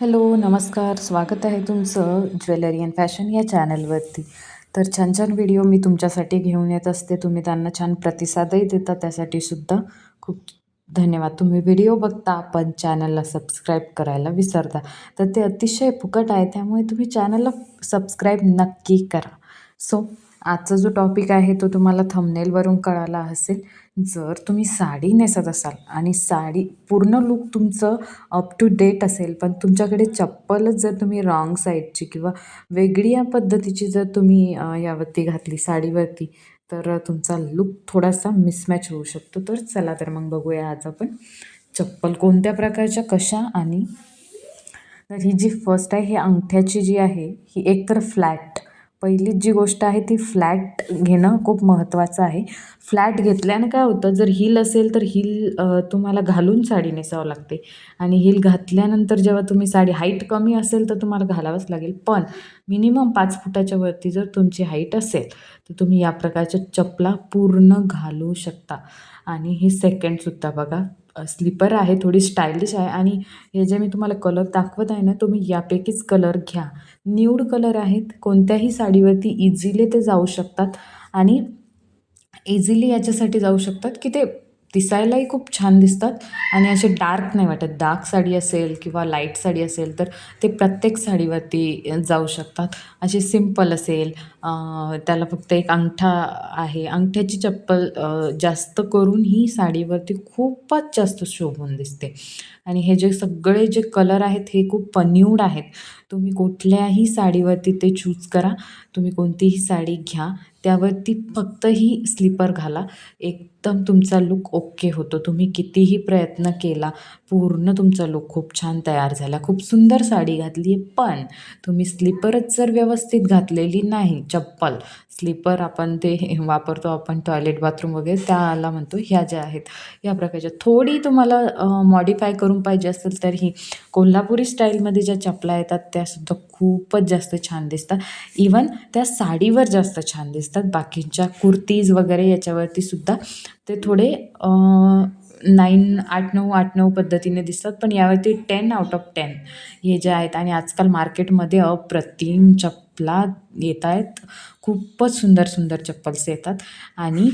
Hello नमस्कार. स्वागत आहे तुमचं ज्वेलरी अँड फॅशन या चॅनलवरती. तर छान छान व्हिडिओ मी तुमच्यासाठी घेऊन येत असते. तुम्ही त्यांना छान प्रतिसादही देता त्यासाठी सुद्धा खूप धन्यवाद. तुम्ही व्हिडिओ बघता पण चॅनलला सबस्क्राईब करायला विसरता. तर ते अतिशय फुकट आहे त्यामुळे तुम्ही चॅनलला सबस्क्राईब नक्की करा. सो आजचा जो टॉपिक आहे तो तुम्हाला थंबनेलवरून कळाला असेल. जर तुम्ही साडी नेसत असाल आणि साडी पूर्ण लूक तुमचं अप टू डेट असेल पण तुमच्याकडे चप्पलच जर तुम्ही रॉंग साईडची किंवा वेगळी या पद्धतीची जर तुम्ही यावरती घातली साडीवरती तर तुमचा लूक थोडासा मिसमॅच होऊ शकतो. तर चला तर मग बघूया आज आपण चप्पल कोणत्या प्रकारच्या कशा आणि तर ही जी फर्स्ट आहे ही अंगठ्याची जी आहे ही एकतर फ्लॅट पहिली जी गोष्ट आहे ती फ्लॅट घेणं खूप महत्त्वाचं आहे. फ्लॅट घेतल्यानं काय होतं जर हिल असेल तर हिल तुम्हाला घालून साडी नेसावं लागते. आणि हिल घातल्यानंतर जेव्हा तुम्ही साडी हाईट कमी असेल तर तुम्हाला घालावंच लागेल. पण मिनिमम पाच फुटाच्या वरती जर तुमची हाईट असेल तर तुम्ही या प्रकारच्या चपला पूर्ण घालू शकता. आणि हे सेकंडसुद्धा बघा. स्लीपर आहे थोडी स्टायलिश आहे आणि हे जे मी तुम्हाला कलर दाखवत आहे ना तुम्ही यापैकीच कलर घ्या. न्यूड कलर आहेत कोणत्याही साडीवरती इझिली ते जाऊ शकतात आणि इझिली याच्यासाठी जाऊ शकतात की ते दिसायलाही खूप छान दिसतात आणि असे डार्क नाही वाटत. डार्क साडी असेल किंवा लाइट साडी असेल तर ते प्रत्येक साडीवरती जाऊ शकतात. असे सिंपल असेल त्याला फक्त एक अंगठा आहे. अंगठ्याची चप्पल जास्त करून ही साडीवरती खूपच जास्त शोभून दिसते. आणि हे जे सगळे जे कलर आहेत हे खूप पन्यूड आहेत. तुम्ही कुठल्याही साडीवरती ते चूज करा. तुम्ही कोणतीही साडी घ्या. त्यावरती फक्त ही स्लीपर घाला. एकदम तुमचा लूक ओके होतो. तुम्ही कितीही प्रयत्न केला पूर्ण तुमचा लुक खूप छान तयार झाला. खूप सुंदर साडी घातली आहे पण तुम्ही स्लीपरच जर व्यवस्थित घातलेली नाही चप्पल स्लीपर आपण ते वापरतो आपण टॉयलेट बाथरूम वगैरे त्याला म्हणतो ह्या ज्या आहेत या प्रकारच्या. थोडी तुम्हाला मॉडिफाय करून पाहिजे असेल तर ही कोल्हापुरी स्टाईलमध्ये ज्या चपला येतात त्यासुद्धा खूपच जास्त छान दिसतात. इवन त्या साडीवर जास्त छान दिसतात. बाकीच्या कुर्तीज वगैरे याच्यावरती सुद्धा ते थोडे नाईन आठ नऊ आठ नऊ पद्धतीने दिसतात. पण यावरती टेन आउट ऑफ टेन हे जे आहेत आणि आजकाल मार्केटमध्ये अप्रतिम चप्पला येत आहेत खूपच सुंदर सुंदर चप्पल्स येतात. आणि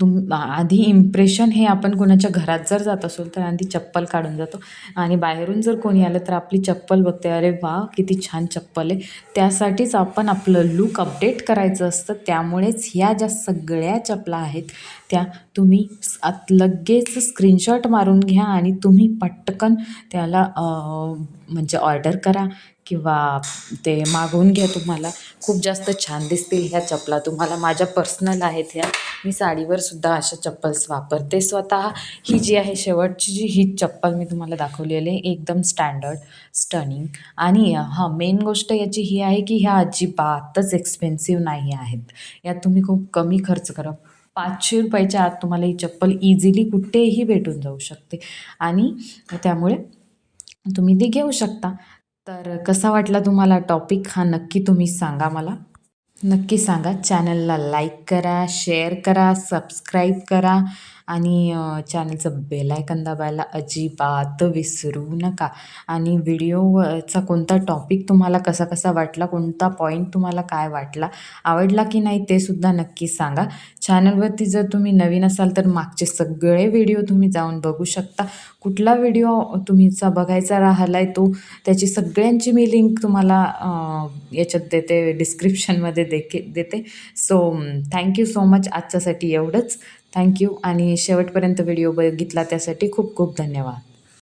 तुम आधी इम्प्रेशन हे आपण कोणाच्या घरात जर जात असेल तर आधी चप्पल काढून जातो. आणि बाहेरून जर कोणी आलं तर आपली चप्पल बघते अरे वा किती छान चप्पल आहे. त्यासाठीच आपण आपलं लूक अपडेट करायचं असतं. त्यामुळेच ह्या ज्या सगळ्या चपला आहेत त्या तुम्ही आत लगेच स्क्रीनशॉट मारून घ्या आणि तुम्ही पटकन त्याला म्हणजे ऑर्डर करा. किंवा ते मागवून घ्या तुम्हाला. खूप जास्त छान दिसतील ह्या चपला. तुम्हाला माझ्या पर्सनल आहेत ह्या. मी साडीवर सुद्धा अशा चप्पल्स वापरते. स्वतः ही जी आहे शेवटची जी ही चप्पल मी तुम्हाला दाखवलेली आहे. एकदम स्टँडर्ड स्टनिंग आणि हां मेन गोष्ट याची ही आहे की ह्या अजिबातच एक्सपेन्सिव्ह नाही आहेत. यात तुम्ही खूप कमी खर्च करा. पाचशे रुपयाच्या आत तुम्हाला ही चप्पल इझिली कुठेही भेटून जाऊ शकते. आणि त्यामुळे तुम्ही ती घेऊ शकता. तर कसा वाटला तुम्हाला टॉपिक हा? नक्की तुम्ही सांगा मला. नक्की सांगा. चॅनलला लाईक करा शेअर करा सबस्क्राईब करा. आणि चॅनलचं बेलायकन दाबायला अजिबात विसरू नका. आणि व्हिडिओचा कोणता टॉपिक तुम्हाला कसा कसा वाटला कोणता पॉईंट तुम्हाला काय वाटला आवडला की नाही ते सुद्धा नक्की सांगा. चॅनलवरती जर तुम्ही नवीन असाल तर मागचे सगळे व्हिडिओ तुम्ही जाऊन बघू शकता. कुठला व्हिडिओ तुम्हीचा बघायचा राहिला आहे तो त्याची सगळ्यांची मी लिंक तुम्हाला याच्यात देते डिस्क्रिप्शनमध्ये देखे देते. So thank you so much आजच्यासाठी एवढंच. Thank you. आणि शेवटपर्यंत व्हिडिओ बघितला त्यासाठी खूप खूप धन्यवाद.